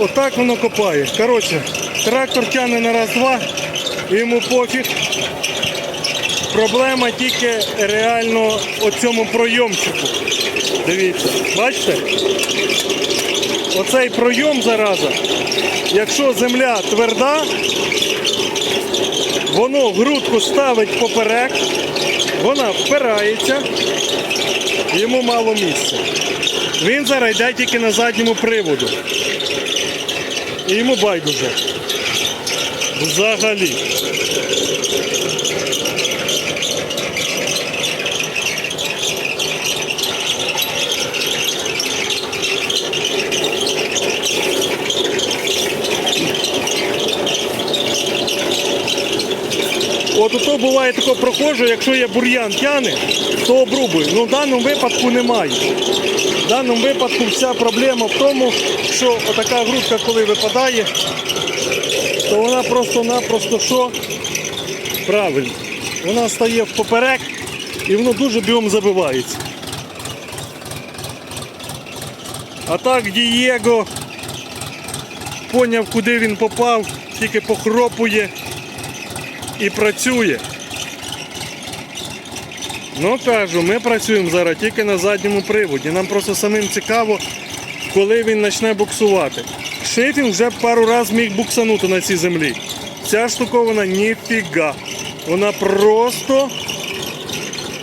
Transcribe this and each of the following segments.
Отак воно копає. Коротше, трактор тягне на раз-два, йому пофіг. Проблема тільки реально у цьому пройомчику. Дивіться, бачите? Оцей пройом зараза. Якщо земля тверда, воно грудку ставить поперек, вона впирається, йому мало місця. Він зараз йде тільки на задньому приводу. І йому байдуже. Взагалі. От ото буває тако прохожу, якщо є бур'ян тяне, то обрубує. Ну в даному випадку немає. В даному випадку вся проблема в тому, що отака грудка, коли випадає, то вона просто-напросто що? Правильно. Вона стає в поперек і воно дуже бігом забивається. А так Дієго поняв, куди він попав, тільки похропує і працює. Ну кажу, ми працюємо зараз тільки на задньому приводі. Нам просто самим цікаво, коли він почне буксувати. Шифінг вже пару разів міг буксанути на цій землі. Ця штуковина ніфіга. Вона просто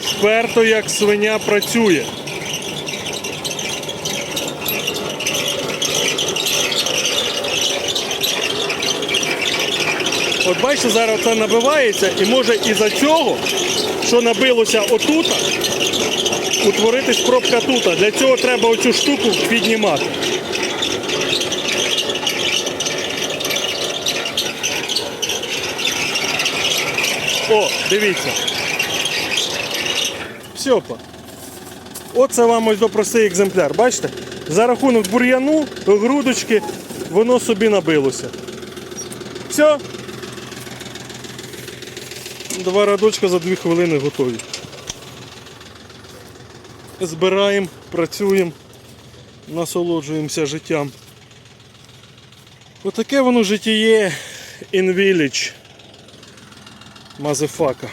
вперто як свиня працює. От бачите, зараз це набивається і може із-за цього, що набилося отут, утворитись пробка тут. Для цього треба оцю штуку піднімати. О, дивіться. Всьопа. Оце вам ось до простий екземпляр. Бачите? За рахунок бур'яну, грудочки, воно собі набилося. Все. Два рядочка за дві хвилини готові. Збираємо, працюємо, насолоджуємося життям. Отаке воно життєє in village. Мазефака.